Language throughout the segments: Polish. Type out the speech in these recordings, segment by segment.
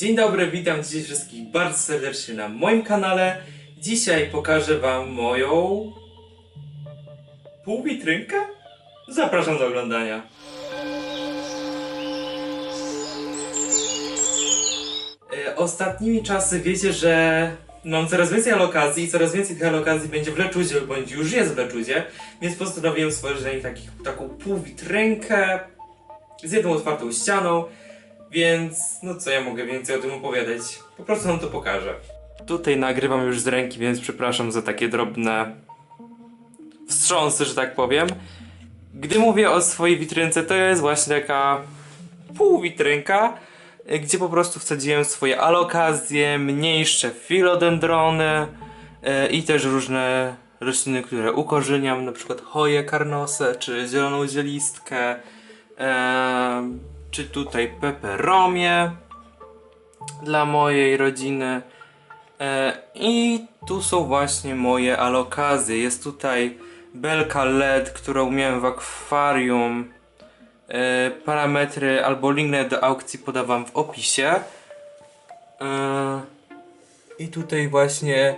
Dzień dobry, witam dzisiaj wszystkich bardzo serdecznie na moim kanale. Dzisiaj pokażę wam moją półwitrynkę. Zapraszam do oglądania. E, Ostatnimi czasy wiecie, że mam coraz więcej alokazji i coraz więcej tych alokazji będzie w Leczuzie, bądź już jest w Leczuzie, więc postanowiłem stworzyć takich, taką półwitrynkę z jedną otwartą ścianą, więc no co ja mogę więcej o tym opowiadać? Po prostu wam to pokażę. Tutaj nagrywam już z ręki, więc przepraszam za takie drobne wstrząsy, że tak powiem. Gdy mówię o swojej witrynce, to jest właśnie taka półwitrynka, gdzie po prostu wsadziłem swoje alokazje, mniejsze filodendrony y, i też różne rośliny, które ukorzeniam, na przykład choję karnosę, czy zieloną zielistkę, em, czy tutaj peperomię dla mojej rodziny. E, I tu są właśnie moje alokazje. Jest tutaj belka LED, którą miałem w akwarium. E, parametry albo link do aukcji podawam w opisie. E, I tutaj właśnie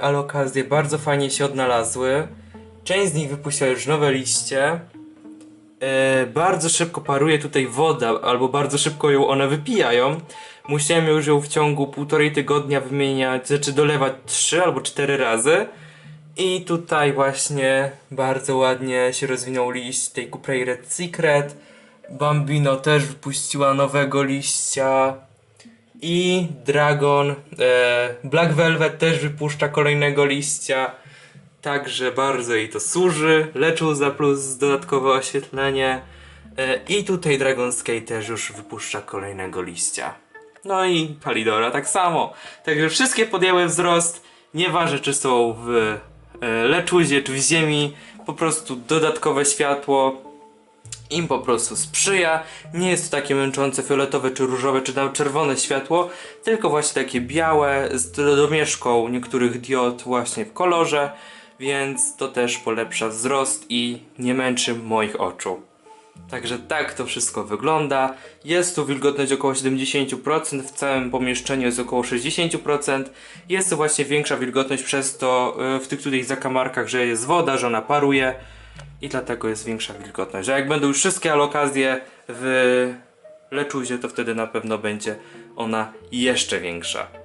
alokazje bardzo fajnie się odnalazły. Część z nich wypuściła już nowe liście. E, bardzo szybko paruje tutaj woda, albo bardzo szybko ją one wypijają. Musiałem już ją w ciągu półtorej tygodnia wymieniać, znaczy dolewać trzy albo cztery razy. I tutaj właśnie bardzo ładnie się rozwinął liść tej Cuprei Red Secret. Bambino też wypuściła nowego liścia. I Dragon e, Black Velvet też wypuszcza kolejnego liścia. Także bardzo jej to służy. Leczuza plus dodatkowe oświetlenie. E, I tutaj Dragon też już wypuszcza kolejnego liścia. No i Palidora tak samo. Także wszystkie podjęły wzrost. Nieważne czy są w e, leczuzie czy w ziemi. Po prostu dodatkowe światło im po prostu sprzyja. Nie jest to takie męczące fioletowe czy różowe czy tam czerwone światło, tylko właśnie takie białe z domieszką niektórych diod właśnie w kolorze, więc to też polepsza wzrost i nie męczy moich oczu. Także tak to wszystko wygląda. Jest tu wilgotność około 70%, w całym pomieszczeniu jest około 60%. Jest to właśnie większa wilgotność przez to y, w tych tutaj zakamarkach, że jest woda, że ona paruje i dlatego jest większa wilgotność. Że jak będą już wszystkie alokazje w leczuzie, to wtedy na pewno będzie ona jeszcze większa.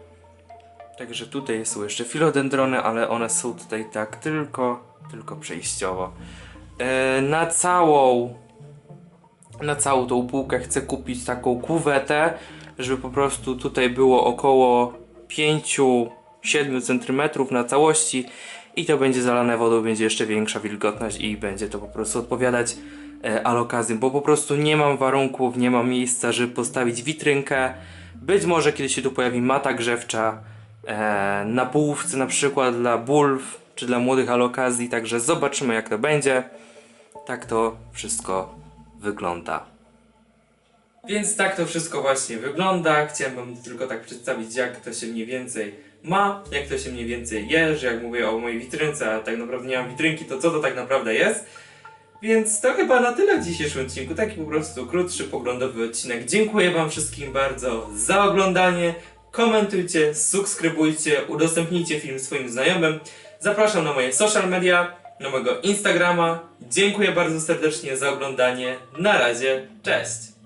Także tutaj są jeszcze filodendrony, ale one są tutaj tak tylko, tylko przejściowo. E, na całą na całą tą półkę chcę kupić taką kuwetę, żeby po prostu tutaj było około 5-7 cm na całości i to będzie zalane wodą, będzie jeszcze większa wilgotność i będzie to po prostu odpowiadać e, alokazjom, bo po prostu nie mam warunków, nie mam miejsca, żeby postawić witrynkę. Być może kiedy się tu pojawi mata grzewcza na połówce na przykład dla bulw czy dla młodych alokazji, także zobaczymy jak to będzie. Tak to wszystko wygląda. Więc tak to wszystko właśnie wygląda. Chciałem wam tylko tak przedstawić, jak to się mniej więcej ma, jak to się mniej więcej je, że jak mówię o mojej witrynce, a tak naprawdę nie mam witrynki, to co to tak naprawdę jest. Więc to chyba na tyle w dzisiejszym odcinku. Taki po prostu krótszy, poglądowy odcinek. Dziękuję wam wszystkim bardzo za oglądanie. Komentujcie, subskrybujcie, udostępnijcie film swoim znajomym. Zapraszam na moje social media, na mojego Instagrama. Dziękuję bardzo serdecznie za oglądanie. Na razie, cześć!